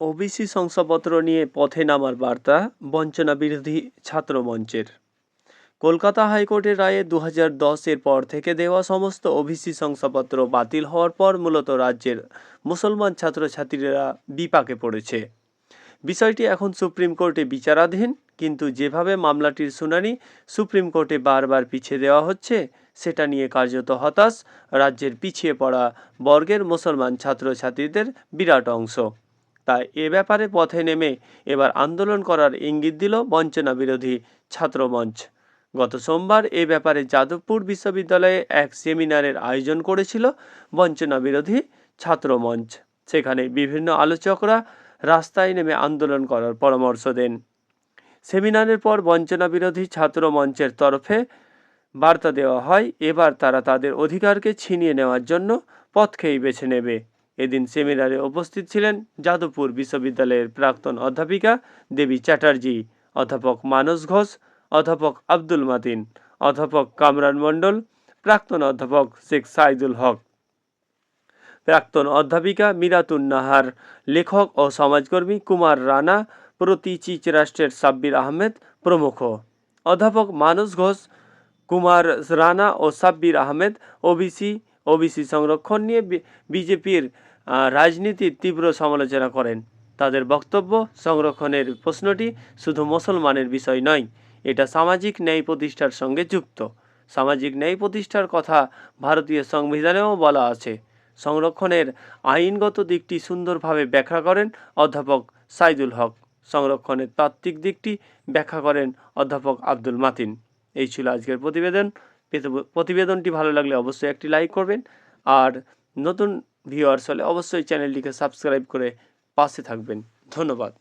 OBC শংসাপত্র নিয়ে পথে নামার বার্তা বঞ্চনা বিরোধী ছাত্র মঞ্চের। কলকাতা হাইকোর্টের রায়ে দু দশের পর থেকে দেওয়া সমস্ত ওবিসি শংসাপত্র বাতিল হওয়ার পর মূলত রাজ্যের মুসলমান ছাত্রছাত্রীরা বিপাকে পড়েছে। বিষয়টি এখন সুপ্রিম কোর্টে বিচারাধীন, কিন্তু যেভাবে মামলাটির শুনানি সুপ্রিম কোর্টে বারবার পিছিয়ে দেওয়া হচ্ছে, সেটা নিয়ে কার্যত হতাশ রাজ্যের পিছিয়ে পড়া বর্গের মুসলমান ছাত্রছাত্রীদের বিরাট অংশ। তাই এ ব্যাপারে পথে নেমে এবার আন্দোলন করার ইঙ্গিত দিল বঞ্চনা বিরোধী ছাত্রমঞ্চ। গত সোমবার এ ব্যাপারে যাদবপুর বিশ্ববিদ্যালয়ে এক সেমিনারের আয়োজন করেছিল বঞ্চনা বিরোধী ছাত্রমঞ্চ। সেখানে বিভিন্ন আলোচকরা রাস্তায় নেমে আন্দোলন করার পরামর্শ দেন। সেমিনারের পর বঞ্চনা বিরোধী ছাত্র মঞ্চের তরফে বার্তা দেওয়া হয়, এবার তারা তাদের অধিকারকে ছিনিয়ে নেওয়ার জন্য পথকেই বেছে নেবে। এদিন সেমিনারে উপস্থিত ছিলেন যাদবপুর বিশ্ববিদ্যালয়ের প্রাক্তন অধ্যাপিকা দেবী চ্যাটার্জি, অধ্যাপক মানস ঘোষ, অধ্যাপক আব্দুল মাতিন, অধ্যাপক কামরান মণ্ডল, প্রাক্তন অধ্যাপক শেখ সাইদুল হক। প্রাক্তন অধ্যাপিকা মিরাতুন নাহার, লেখক ও সমাজকর্মী কুমার রানা প্রতীচি রাষ্ট্রের সাব্বির আহমেদ প্রমুখ। অধ্যাপক মানস ঘোষ, কুমার রানা ও সাব্বির আহমেদ, ওবিসি ওবিসি সংরক্ষণ নিয়ে বিজেপির রাজনীতির তীব্র সমালোচনা করেন। তাদের বক্তব্য, সংরক্ষণের প্রশ্নটি শুধু মুসলমানের বিষয় নয়, এটা সামাজিক ন্যায় প্রতিষ্ঠার সঙ্গে যুক্ত। সামাজিক ন্যায় প্রতিষ্ঠার কথা ভারতীয় সংবিধানেও বলা আছে। সংরক্ষণের আইনগত দিকটি সুন্দরভাবে ব্যাখ্যা করেন অধ্যাপক সাইদুল হক। সংরক্ষণের তাত্ত্বিক দিকটি ব্যাখ্যা করেন অধ্যাপক আব্দুল মাতিন। এই ছিল আজকের প্রতিবেদন। প্রতিবেদনটি ভালো লাগলে অবশ্যই একটি লাইক করবেন। আর নতুন ভিউয়ার্স হলে অবশ্যই চ্যানেলটিকে সাবস্ক্রাইব করে পাশে থাকবেন। ধন্যবাদ।